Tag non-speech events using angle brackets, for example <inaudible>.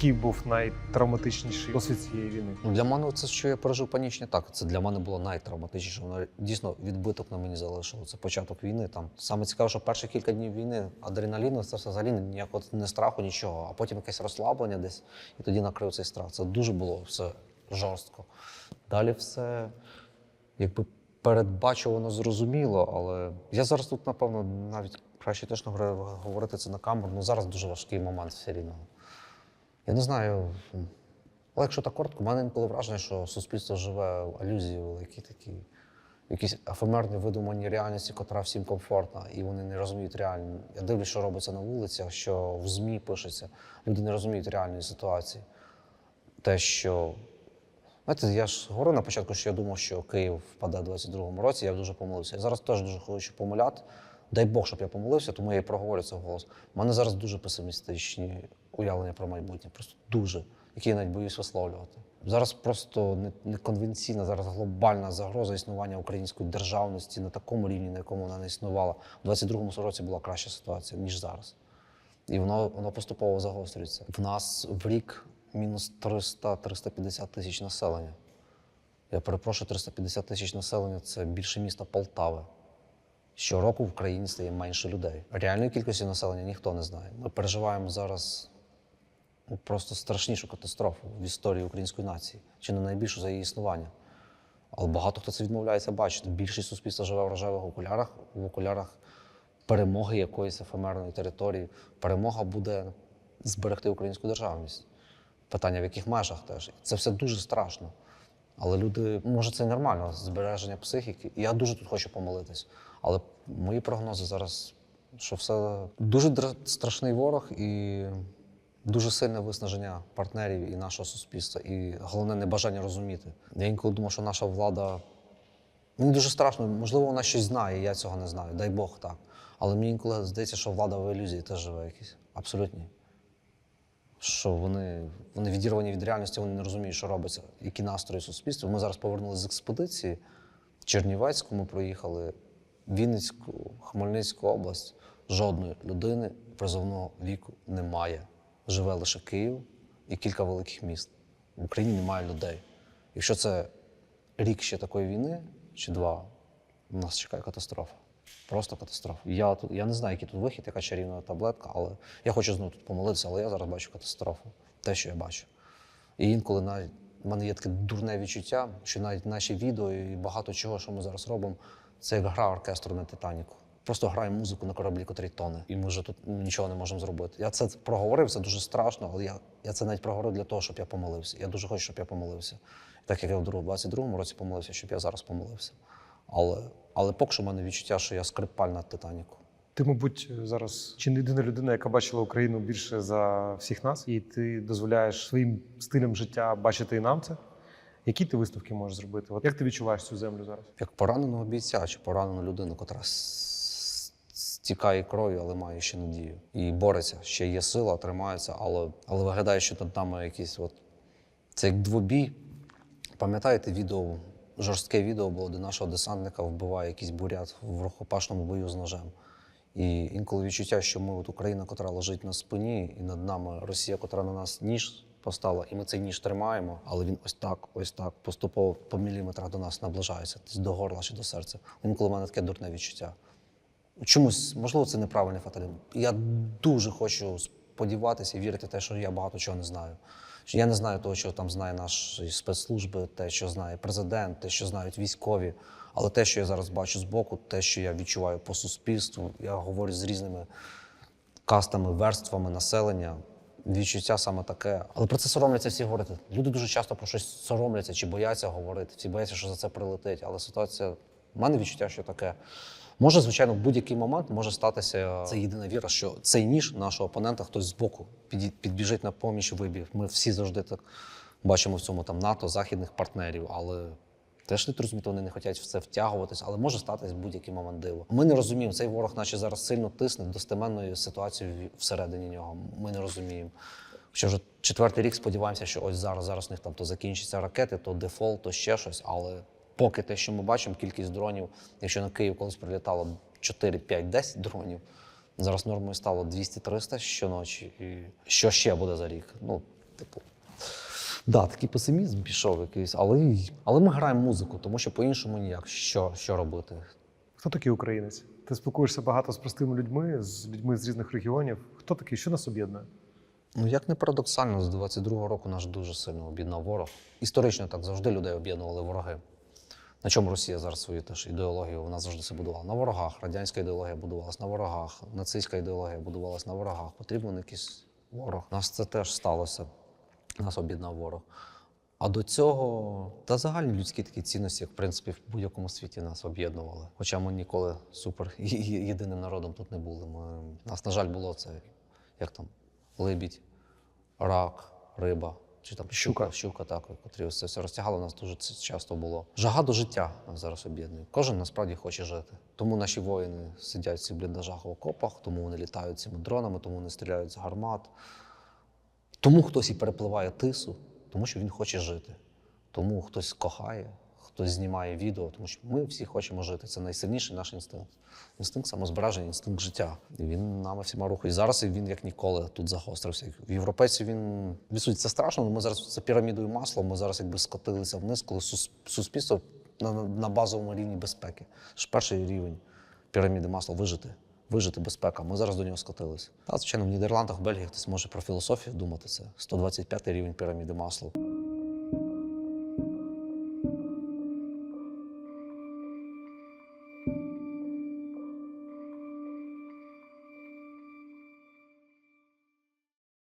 Який був найтравматичніший досвід цієї війни? Для мене це, що я пережив панічні атаки, це для мене було найтравматичніше. Воно дійсно відбиток на мені залишило. Це початок війни. Там саме цікаве, що перші кілька днів війни адреналіну це взагалі ніякого не страху, нічого. А потім якесь розслаблення десь, і тоді накрив цей страх. Це дуже було все жорстко. Далі все якби передбачувано, зрозуміло, але я зараз тут, напевно, навіть краще теж говорити це на камеру. Ну зараз дуже важкий момент все рівно. Я не знаю. Але якщо так коротко, в мене інколи враження, що суспільство живе в алюзії великій такі, якісь ефемерні видумані реальності, котра всім комфортна, і вони не розуміють реально. Я дивлюсь, що робиться на вулицях, що в ЗМІ пишеться. Люди не розуміють реальної ситуації. Те, що. Знаєте, я ж говорив на початку, що я думав, що Київ впаде в 22-му році, я дуже помилився. Я зараз теж дуже хочу помиляти. Дай Бог, щоб я помилився, тому я і проговорю це вголос. У мене зараз дуже песимістичні уявлення про майбутнє, просто дуже, які я навіть боюсь висловлювати. Зараз просто неконвенційна, зараз глобальна загроза існування української державності на такому рівні, на якому вона не існувала. У 22-му році була краща ситуація, ніж зараз. І воно, воно поступово загострюється. В нас в рік мінус 300-350 тисяч населення. Я перепрошую, 350 тисяч населення це більше міста Полтави. Щороку в Україні стає менше людей. Реальної кількості населення ніхто не знає. Ми переживаємо зараз ну, просто страшнішу катастрофу в історії української нації, чи не найбільшу за її існування. Але багато хто це відмовляється бачити. Більшість суспільства живе в рожевих окулярах, в окулярах перемоги якоїсь ефемерної території. Перемога буде зберегти українську державність. Питання в яких межах теж. Це все дуже страшно. Але люди, може, це нормально, збереження психіки. Я дуже тут хочу помолитись. Але мої прогнози зараз, що все дуже страшний ворог і дуже сильне виснаження партнерів і нашого суспільства, і головне небажання розуміти. Я інколи думаю, що наша влада. Мені дуже страшно, можливо, вона щось знає, я цього не знаю. Дай Бог так. Але мені інколи здається, що влада в ілюзії теж живе якісь. Абсолютні. Що вони, вони відірвані від реальності, вони не розуміють, що робиться, які настрої суспільства. Ми зараз повернулися з експедиції. Чернівецьку ми проїхали, Вінницьку, Хмельницьку область. Жодної людини призовного віку немає. Живе лише Київ і кілька великих міст. В Україні немає людей. Якщо це рік ще такої війни, чи два, нас чекає катастрофа. Просто катастрофа. Я, тут, я не знаю, який тут вихід, яка чарівна таблетка, але я хочу знову тут помолитися, але я зараз бачу катастрофу. Те, що я бачу. І інколи навіть в мене є таке дурне відчуття, що навіть наші відео і багато чого, що ми зараз робимо, це як гра оркестру на Титаніку. Просто граємо музику на кораблі, котрий тоне, і ми вже тут нічого не можемо зробити. Я це проговорив, це дуже страшно, але я, я це навіть проговорив для того, щоб я помолився. Я дуже хочу, щоб я помолився. Так як я в 22-му році помолився, щоб я зараз помолився. Але, але поки що в мене відчуття, що я скрипаль на Титаніку. Ти, мабуть, зараз чи не єдина людина, яка бачила Україну більше за всіх нас, і ти дозволяєш своїм стилем життя бачити і нам це. Які ти висновки можеш зробити? От як ти відчуваєш цю землю зараз? як пораненого бійця чи поранену людину, котра стікає кров'ю, але має ще надію. І бореться, ще є сила, тримається, але, але виглядає, що над нами якісь от. Це як двобій. Пам'ятаєте відео, жорстке відео було, де нашого десантника вбиває якийсь бурят в рукопашному бою з ножем. І інколи відчуття, що ми от Україна, котра лежить на спині, і над нами Росія, котра на нас ніж поставила, і ми цей ніж тримаємо, але він ось так, ось так, поступово по міліметрах до нас наближається, до горла чи до серця. Інколи в мене таке дурне відчуття. Чомусь, можливо, це неправильний фаталізм. Я дуже хочу сподіватися і вірити в те, що я багато чого не знаю. Я не знаю того, що там знає наші спецслужби, те, що знає президент, те, що знають військові. Але те, що я зараз бачу збоку, те, що я відчуваю по суспільству, я говорю з різними кастами, верствами населення. Відчуття саме таке. Але про це соромляться всі говорити. Люди дуже часто про щось соромляться чи бояться говорити. Всі бояться, що за це прилетить. Але ситуація, в мене відчуття, що таке. Може, звичайно, в будь-який момент може статися це єдина віра, що цей ніж нашого опонента хтось збоку підбіжить на поміч виб'є. Ми всі завжди так бачимо в цьому там НАТО, західних партнерів, але теж не розуміти, вони не хочуть в це втягуватись, але може статись будь-який момент диво. Ми не розуміємо, цей ворог, наче зараз сильно тисне достеменною ситуацією всередині нього. Ми не розуміємо. Що вже четвертий рік сподіваємося, що ось зараз, зараз у них там то закінчаться ракети, то дефолт, то ще щось. Але поки те, що ми бачимо, кількість дронів, якщо на Київ колись прилітало 4, 5, 10 дронів, зараз нормою стало 200-300 щоночі. І що ще буде за рік? Ну, типу. Да, такий песимізм пішов якийсь, але, але ми граємо музику, тому що по-іншому ніяк. Що, що робити? Хто такий українець? Ти спілкуєшся багато з простими людьми, з людьми з різних регіонів. Хто такий? Що нас об'єднує? Ну, як не парадоксально, з 22-го року наш дуже сильно об'єднав ворог. Історично так завжди людей об'єднували вороги. На чому Росія зараз свою теж ідеологію? Вона завжди це будувала на ворогах. Радянська ідеологія будувалась на ворогах, нацистська ідеологія будувалась на ворогах. Потрібен якийсь ворог. Нас це теж сталося. Нас об'єднав ворог. А до цього та загальні людські такі цінності, як в принципі в будь-якому світі нас об'єднували. Хоча ми ніколи супер <laughs> єдиним народом тут не були. Ми, нас, на жаль, було це як там либідь, рак, риба. Чи там щука, щука, так, котрі це все розтягало, у нас дуже часто було. Жага до життя нас зараз об'єднує. Кожен насправді хоче жити. Тому наші воїни сидять в цих бліндажах в окопах, тому вони літають цими дронами, тому вони стріляють з гармат. Тому хтось і перепливає тису, тому що він хоче жити. Тому хтось кохає, хтось знімає відео, тому що ми всі хочемо жити. Це найсильніший наш інстинкт. Інстинкт самозбереження, інстинкт життя. І він нами всіма рухає. І зараз він як ніколи тут загострився. В європейців він відсутній. Це страшно. але Ми зараз за пірамідою масла. Ми зараз якби скотилися вниз, коли суспільство на, базовому рівні безпеки. Ж перший рівень піраміди масла вижити. Вижити безпека. Ми зараз до нього скотилися. Та, звичайно, в Нідерландах, в Бельгії хтось може про філософію думати. Це 125 рівень піраміди масла.